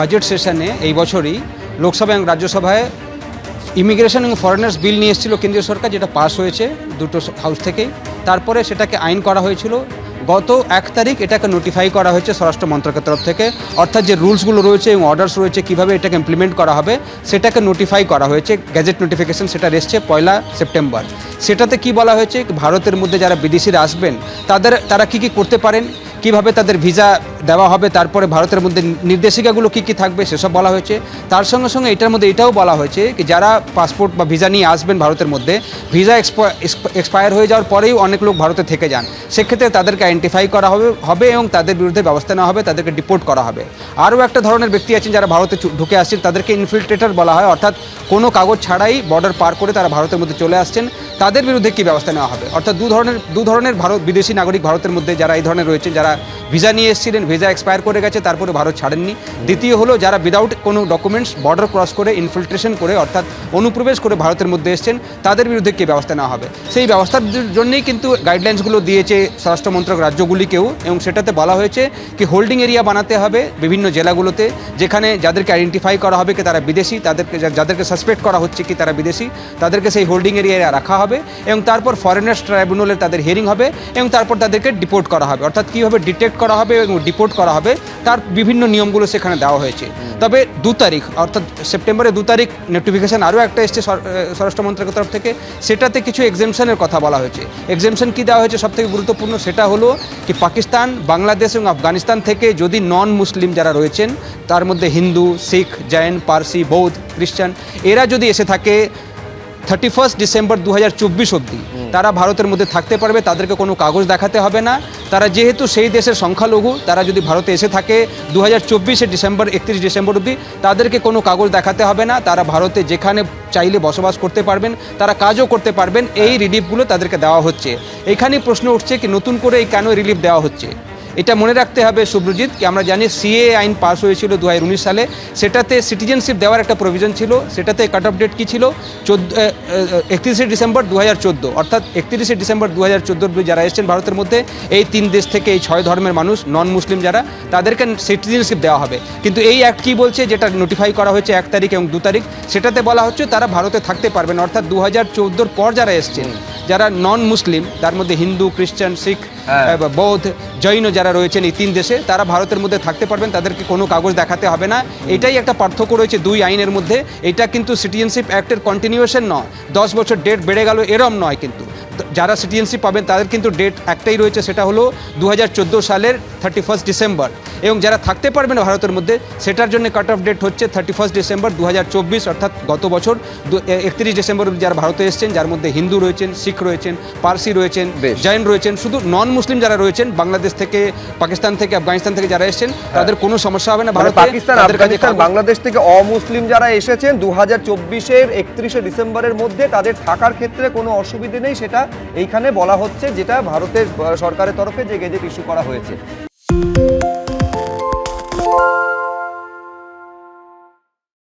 Budget সেশনে এই বছরই লোকসভা এবং রাজ্যসভায় ইমিগ্রেশন এবং ফরেনার্স বিল নিয়ে এসেছিল কেন্দ্রীয় সরকার, যেটা পাস হয়েছে দুটো হাউস থেকেই। তারপরে সেটাকে আইন করা হয়েছিল। গত এক তারিখ এটাকে নোটিফাই করা হয়েছে স্বরাষ্ট্র মন্ত্রকের তরফ থেকে। অর্থাৎ যে রুলসগুলো রয়েছে এবং অর্ডার্স রয়েছে, কীভাবে এটাকে ইমপ্লিমেন্ট করা হবে, সেটাকে নোটিফাই করা হয়েছে। গ্যাজেট নোটিফিকেশন সেটা এসছে পয়লা সেপ্টেম্বর। সেটাতে কি বলা হয়েছে? ভারতের মধ্যে যারা বিদেশিরা আসবেন, তাদের, তারা কি কি করতে পারেন? কীভাবে তাদের ভিসা দেওয়া হবে, তারপরে ভারতের মধ্যে নির্দেশিকাগুলো কী কী থাকবে সেসব বলা হয়েছে। তার সঙ্গে সঙ্গে এটার মধ্যে এটাও বলা হয়েছে কি যারা পাসপোর্ট বা ভিসা নিয়ে আসবেন ভারতের মধ্যে, ভিসা এক্সপায়ার হয়ে যাওয়ার পরেই অনেক লোক ভারতে থেকে যান। সেক্ষেত্রে তাদেরকে আইডেন্টিফাই করা হবে হবে এবং তাদের বিরুদ্ধে ব্যবস্থা নেওয়া হবে, তাদেরকে ডিপোর্ট করা হবে। আরও একটা ধরনের ব্যক্তি আছেন যারা ভারতে ঢুকে আসছেন, তাদেরকে ইনফিল্ট্রেটর বলা হয়, অর্থাৎ কোনো কাগজ ছাড়াই বর্ডার পার করে তারা ভারতের মধ্যে চলে আসছেন। তাদের বিরুদ্ধে কী ব্যবস্থা নেওয়া হবে? অর্থাৎ দু ধরনের দু ধরনের ভারত, বিদেশি নাগরিক ভারতের মধ্যে যারা এই ধরনের রয়েছেন, যারা ভিসা নিয়ে এসেছিলেন ভিসা এক্সপায়ার করে গেছে, তারপরে ভারত ছাড়েননি। দ্বিতীয় হলো, যারা উইদাউট কোনো ডকুমেন্টস বর্ডার ক্রস করে ইনফিল্ট্রেশন করে, অর্থাৎ অনুপ্রবেশ করে ভারতের মধ্যে এসেছেন, তাদের বিরুদ্ধে কী ব্যবস্থা নেওয়া হবে? সেই ব্যবস্থার জন্যই কিন্তু গাইডলাইন্সগুলো দিয়েছে স্বরাষ্ট্র মন্ত্রক রাজ্যগুলিকেও, এবং সেটাতে বলা হয়েছে কি হোল্ডিং এরিয়া বানাতে হবে বিভিন্ন জেলাগুলোতে, যেখানে যাদেরকে আইডেন্টিফাই করা হবে কি তারা বিদেশি, তাদেরকে যাদেরকে সাসপেক্ট করা হচ্ছে কি তারা বিদেশি, তাদেরকে সেই হোল্ডিং এরিয়ায় রাখা হবে, এবং তারপর ফরেনার্স ট্রাইব্যুনালে তাদের হিয়ারিং হবে, এবং তারপর তাদেরকে ডিপোর্ট করা হবে। অর্থাৎ কীভাবে ডিটেক্ট করা হবে এবং ডিপোর্ট করা হবে, তার বিভিন্ন নিয়মগুলো সেখানে দেওয়া হয়েছে। তবে দু তারিখ, অর্থাৎ সেপ্টেম্বরে দু তারিখ নোটিফিকেশন আরও একটা এসছে স্বরাষ্ট্র মন্ত্রকের তরফ থেকে, সেটাতে কিছু এক্সেমশনের কথা বলা হয়েছে। এক্সেমশন কী দেওয়া হয়েছে সবথেকে গুরুত্বপূর্ণ সেটা হলো কি পাকিস্তান, বাংলাদেশ এবং আফগানিস্তান থেকে যদি নন মুসলিম যারা রয়েছেন, তার মধ্যে হিন্দু, শিখ, জৈন, পার্সি, বৌদ্ধ, খ্রিস্টান, এরা যদি এসে থাকে থার্টি ফার্স্ট ডিসেম্বর দু হাজার চব্বিশ অবধি তারা ভারতের মধ্যে থাকতে পারবে তাদেরকে কোনো কাগজ দেখাতে হবে না। তারা যেহেতু সেই দেশের সংখ্যালঘু তারা যদি ভারতে এসে থাকে দু হাজার চব্বিশে ডিসেম্বর একত্রিশ ডিসেম্বর অবধি তাদেরকে কোনো কাগজ দেখাতে হবে না। তারা ভারতে যেখানে চাইলে বসবাস করতে পারবেন তারা কাজও করতে পারবেন। এই রিলিফগুলো তাদেরকে দেওয়া হচ্ছে। এখানেই প্রশ্ন উঠছে কি নতুন করে এই কেন রিলিফ দেওয়া হচ্ছে? এটা মনে রাখতে হবে সুব্রজিৎ, কি আমরা জানি সিএ আইন পাস হয়েছিল দু হাজার উনিশ সালে। সেটাতে সিটিজেনশিপ দেওয়ার একটা প্রভিজন ছিল। সেটাতে কাট অফ ডেট কী ছিল? চোদ্দ একত্রিশে ডিসেম্বর দু হাজার চোদ্দ। অর্থাৎ একত্রিশে ডিসেম্বর দু হাজার যারা এসেছেন ভারতের মধ্যে, এই তিন দেশ থেকে এই ছয় ধর্মের মানুষ নন মুসলিম যারা, তাদেরকে সিটিজেনশিপ দেওয়া হবে। কিন্তু এই অ্যাক্ট কী বলছে? যেটা নোটিফাই করা হয়েছে এক তারিখ এবং দু তারিখ, সেটাতে বলা হচ্ছে তারা ভারতে থাকতে পারবেন অর্থাৎ দু হাজার পর যারা এসছেন যারা নন মুসলিম তার মধ্যে হিন্দু খ্রিস্টান শিখ হ্যাঁ। বৌদ্ধ জৈন যারা রয়েছেন এই তিন দেশে তারা ভারতের মধ্যে থাকতে পারবেন তাদেরকে কোনো কাগজ দেখাতে হবে না। এটাই একটা পার্থক্য রয়েছে দুই আইনের মধ্যে। এটা কিন্তু সিটিজেনশিপ অ্যাক্টের কন্টিনিউয়েশন নয়। দশ বছর ডেট বেড়ে গেল এরম নয় কিন্তু। যারা সিটিজেনশিপ পাবেন তাদের কিন্তু ডেট একটাই রয়েছে সেটা হলো দু হাজার চোদ্দ সালের থার্টি ফার্স্ট ডিসেম্বর এবং যারা থাকতে পারবেন ভারতের মধ্যে সেটার জন্য কাট অফ ডেট হচ্ছে থার্টি ফার্স্ট ডিসেম্বর দু হাজার চব্বিশ অর্থাৎ গত বছর একত্রিশ ডিসেম্বর যারা ভারতে এসেছেন যার মধ্যে হিন্দু রয়েছেন শিখ রয়েছেন পার্সি রয়েছেন। জৈন রয়েছেন শুধু নন মুসলিম যারা রয়েছেন বাংলাদেশ থেকে পাকিস্তান থেকে আফগানিস্তান থেকে যারা এসেছেন তাদের কোনো সমস্যা হবে না ভারত পাকিস্তান আফগানিস্তান বাংলাদেশ থেকে অমুসলিম যারা এসেছেন দু হাজার চব্বিশের একত্রিশে ডিসেম্বরের মধ্যে তাদের থাকার ক্ষেত্রে কোনো অসুবিধে নেই সেটা এইখানে বলা হচ্ছে যেটা ভারতের সরকারের তরফে যে গেজেট ইস্যু করা হয়েছে।